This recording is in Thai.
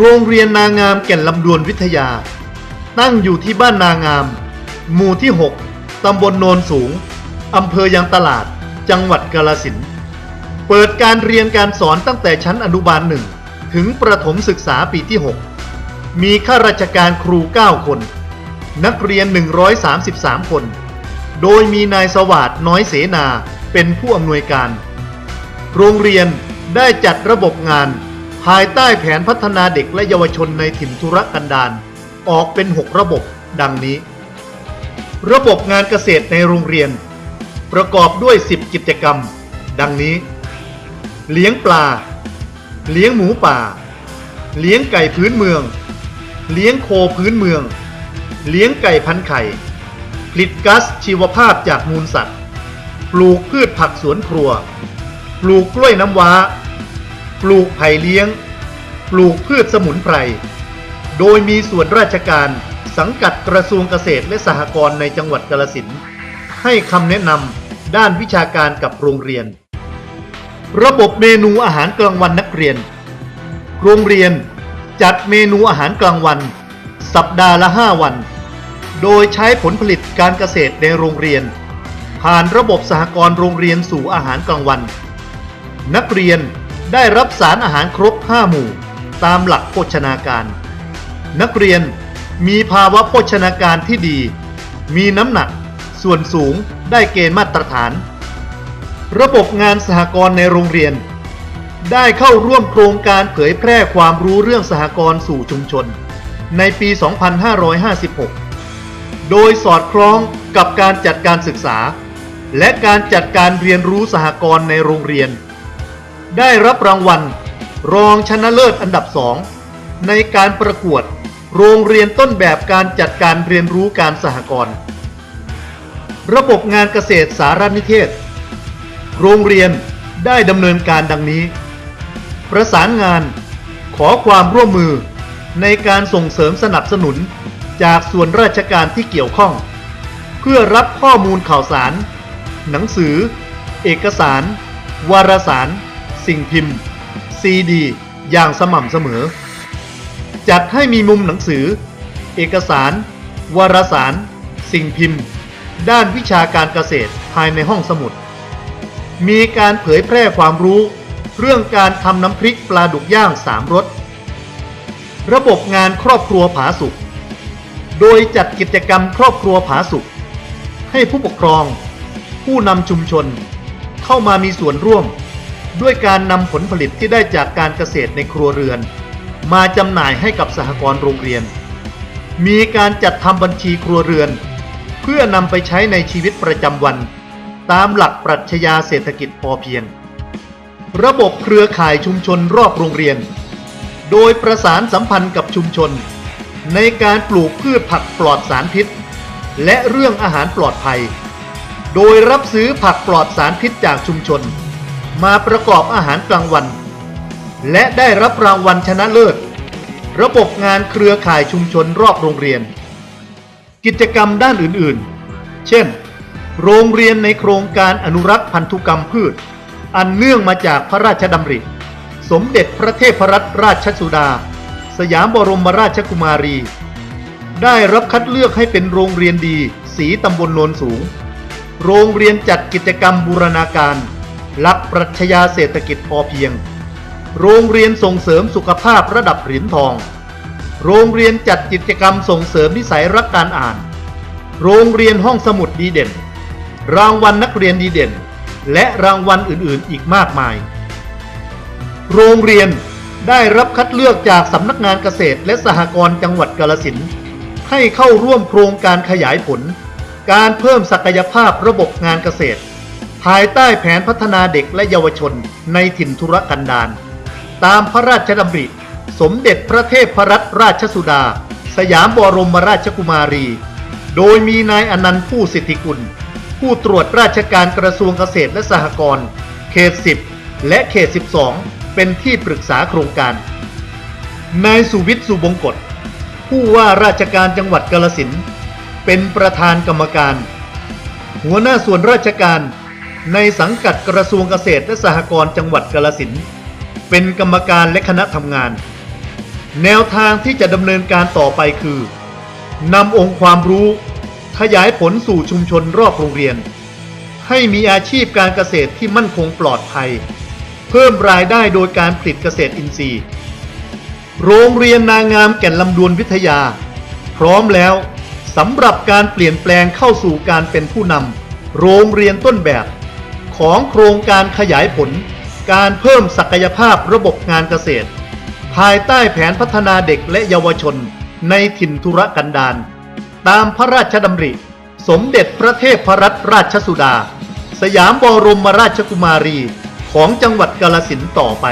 โรงเรียนนางามแก่นลำดวนวิทยา ตั้งอยู่ที่บ้านนางาม หมู่ที่ 6 ตำบลโนนสูง อำเภอยางตลาด จังหวัดกาลสิน เปิดการเรียนการสอนตั้งแต่ชั้นอนุบาลหนึ่งถึงประถมศึกษาปีที่ 6 มีข้าราชการครู 9 คน นักเรียน 133 คน โดยมีนายสวัสดน้อยเสนาเป็นผู้อำนวยการ โรงเรียนได้จัดระบบงาน ภายใต้แผนพัฒนาเด็กและเยาวชนในถิ่นธุรกันดารออกเป็น 6 ระบบดังนี้ ระบบงานเกษตรในโรงเรียน ประกอบด้วย 10 กิจกรรม ดังนี้ เลี้ยงปลา เลี้ยงหมูป่า เลี้ยงไก่พื้นเมือง เลี้ยงโคพื้นเมือง เลี้ยงไก่พันไข่ ผลิตก๊าซชีวภาพจากมูลสัตว์ ปลูกพืชผักสวนครัว ปลูกกล้วยน้ำว้า ปลูกไผ่เลี้ยง ปลูกพืชสมุนไพร โดยมีส่วนราชการสังกัดกระทรวงเกษตรและสหกรณ์ในจังหวัดกาลสินให้คำแนะนำด้านวิชาการกับโรงเรียน ระบบเมนูอาหารกลางวันนักเรียน โรงเรียนจัดเมนูอาหารกลางวัน สัปดาห์ละ 5 วัน โดยใช้ผลผลิตการเกษตรในโรงเรียน ผ่านระบบสหกรณ์โรงเรียนสู่อาหารกลางวัน นักเรียน ได้รับสารอาหารครบ 5 หมู่ ตามหลักโภชนาการ นักเรียนมีภาวะโภชนาการที่ดี มีน้ำหนัก ส่วนสูงได้เกณฑ์มาตรฐาน ระบบงานสหกรณ์ในโรงเรียน ได้เข้าร่วมโครงการเผยแพร่ความรู้เรื่องสหกรณ์สู่ชุมชน ในปี 2556 โดยสอดคล้องกับการจัดการศึกษา และการจัดการเรียนรู้สหกรณ์ในโรงเรียน ได้รับรางวัล รองชนะเลิศอันดับสองในการประกวด โรงเรียนต้นแบบการจัดการเรียนรู้การสหกรณ์ระบบงานเกษตรสารนิเทศ โรงเรียนได้ดำเนินการดังนี้ ประสานงาน ขอความร่วมมือในการส่งเสริมสนับสนุนจากส่วนราชการที่เกี่ยวข้อง เพื่อรับข้อมูลข่าวสาร หนังสือ เอกสาร วารสาร สิ่งพิมพ์ ซีดี อย่างสม่ำเสมอ จัดให้มีมุมหนังสือ เอกสาร วารสาร สิ่งพิมพ์ ด้านวิชาการเกษตรภายในห้องสมุด มีการเผยแพร่ความรู้ เรื่องการทำน้ำพริกปลาดุกย่างสามรสระบบงานครอบครัวผาสุกโดยจัดกิจกรรมครอบครัวผาสุกให้ผู้ปกครอง ผู้นำชุมชน เข้ามามีส่วนร่วม ด้วยการนำผลผลิตที่ได้จากการเกษตรในครัวเรือน มาจำหน่ายให้กับสหกรณ์โรงเรียน มีการจัดทำบัญชีครัวเรือน เพื่อนำไปใช้ในชีวิตประจำวัน ตามหลักปรัชญาเศรษฐกิจพอเพียง ระบบเครือข่ายชุมชนรอบโรงเรียน โดยประสานสัมพันธ์กับชุมชน ในการปลูกพืชผักปลอดสารพิษ และเรื่องอาหารปลอดภัย โดยรับซื้อผักปลอดสารพิษจากชุมชน มาประกอบอาหารกลางวัน และได้รับรางวัลชนะเลิศ ระบบงานเครือข่ายชุมชนรอบโรงเรียน กิจกรรมด้านอื่นๆ เช่น โรงเรียนในโครงการอนุรักษ์พันธุกรรมพืช อันเนื่องมาจากพระราชดำริ สมเด็จพระเทพรัตนราชสุดา สยามบรมราชกุมารี ได้รับคัดเลือกให้เป็นโรงเรียนดี สีตำบลโนนสูง โรงเรียนจัดกิจกรรมบูรณาการ หลักปรัชญาเศรษฐกิจพอเพียง โรงเรียนส่งเสริมสุขภาพระดับเหรียญทอง โรงเรียนจัดกิจกรรมส่งเสริมนิสัยรักการอ่าน โรงเรียนห้องสมุดดีเด่น รางวัลนักเรียนดีเด่น และรางวัลอื่นๆอีกมากมาย โรงเรียนได้รับคัดเลือกจากสำนักงานเกษตรและสหกรณ์จังหวัดกาลสินให้เข้าร่วมโครงการขยายผล การเพิ่มศักยภาพระบบงานเกษตร ภายใต้แผนพัฒนาเด็กและเยาวชนในถิ่นธุรกันดารตามพระราชดำริ สมเด็จพระเทพรัตนราชสุดา สยามบรมราชกุมารี โดยมีนายอนันต์ผู้สิทธิกุล ผู้ตรวจราชการกระทรวงเกษตรและสหกรณ์เขต 10 และเขต 12 เป็นที่ปรึกษาโครงการ นายสุวิทย์สุบงกฎผู้ว่าราชการจังหวัดกาลสินเป็นประธานกรรมการ หัวหน้าส่วนราชการ ในสังกัดกระทรวงเกษตรและสหกรณ์จังหวัดกาลสินเป็นกรรมการและคณะทำงาน แนวทางที่จะดำเนินการต่อไปคือนำองค์ความรู้ ขยายผลสู่ชุมชนรอบโรงเรียน ให้มีอาชีพการเกษตรที่มั่นคงปลอดภัย เพิ่มรายได้โดยการผลิตเกษตรอินทรีย์ โรงเรียนนางงามแก่นลำดวนวิทยา พร้อมแล้วสำหรับการเปลี่ยนแปลงเข้าสู่การเป็นผู้นำโรงเรียนต้นแบบ ของโครงการขยายผล การเพิ่มศักยภาพระบบงานเกษตร ภายใต้แผนพัฒนาเด็กและเยาวชนในถิ่นธุรกันดารตามพระราชดำริ สมเด็จพระเทพรัตนราชสุดา สยามบรมราชกุมารีของจังหวัดกาลสินต่อไป